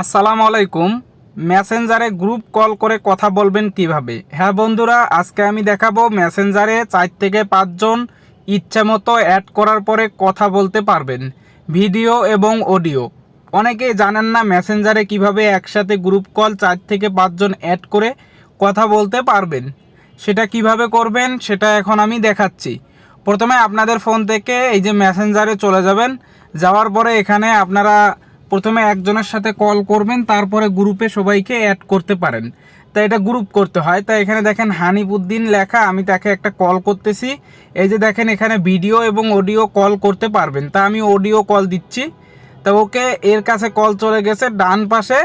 আসসালামু আলাইকুম। মেসেঞ্জারে গ্রুপ কল করে কথা বলবেন কীভাবে? হ্যাঁ বন্ধুরা, আজকে আমি দেখাবো মেসেঞ্জারে চার থেকে পাঁচজন ইচ্ছে মতো অ্যাড করার পরে কথা বলতে পারবেন, ভিডিও এবং অডিও। অনেকেই জানেন না মেসেঞ্জারে কীভাবে একসাথে গ্রুপ কল চার থেকে পাঁচজন অ্যাড করে কথা বলতে পারবেন, সেটা কীভাবে করবেন, সেটা এখন আমি দেখাচ্ছি। প্রথমে আপনাদের ফোন থেকে এই যে মেসেঞ্জারে চলে যাবেন, যাওয়ার পরে এখানে আপনারা প্রথমে একজনের সাথে কল করবেন, তারপরে গ্রুপে সবাইকে অ্যাড করতে পারেন। তা এটা গ্রুপ করতে হয়। তা এখানে দেখেন হানিবুদ্দিন লেখা, আমি তাকে একটা কল করতেছি। এই যে দেখেন এখানে ভিডিও এবং অডিও কল করতে পারবেন। তা আমি অডিও কল দিচ্ছি। তা ওকে, এর কাছে কল চলে গেছে, ডান পাশে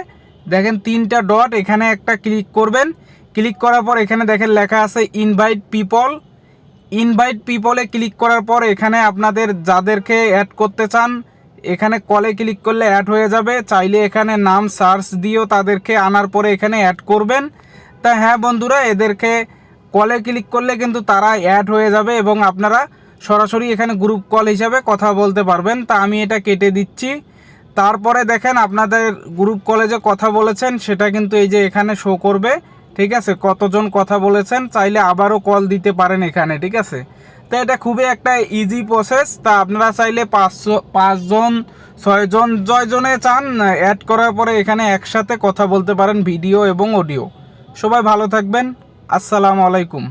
দেখেন তিনটা ডট এখানে একটা ক্লিক করবেন। ক্লিক করার পর এখানে দেখেন লেখা আছে ইনভাইট পিপল ইনভাইট পিপলে ক্লিক করার পর এখানে আপনাদের যাদেরকে অ্যাড করতে চান এখানে কলে ক্লিক করলে অ্যাড হয়ে যাবে। চাইলে এখানে নাম সার্চ দিয়েও তাদেরকে আনার পরে এখানে অ্যাড করবেন। তা হ্যাঁ বন্ধুরা, এদেরকে কলে ক্লিক করলে কিন্তু তারা অ্যাড হয়ে যাবে এবং আপনারা সরাসরি এখানে গ্রুপ কল হিসাবে কথা বলতে পারবেন। তা আমি এটা কেটে দিচ্ছি। তারপরে দেখেন আপনাদের গ্রুপ কলে যে কথা বলেছেন, সেটা কিন্তু এই যে এখানে শো করবে। ঠিক আছে? কতজন কথা বলেছেন? চাইলে আবারও কল দিতে পারেন এখানে, ঠিক আছে? তো এটা খুবই একটা ইজি প্রসেস তা আপনারা চাইলে পাঁচশো, পাঁচজন, ছয়জন জয়জনে চান অ্যাড করার পরে এখানে একসাথে কথা বলতে পারেন ভিডিও এবং অডিও সবাই ভালো থাকবেন। আসসালামু আলাইকুম।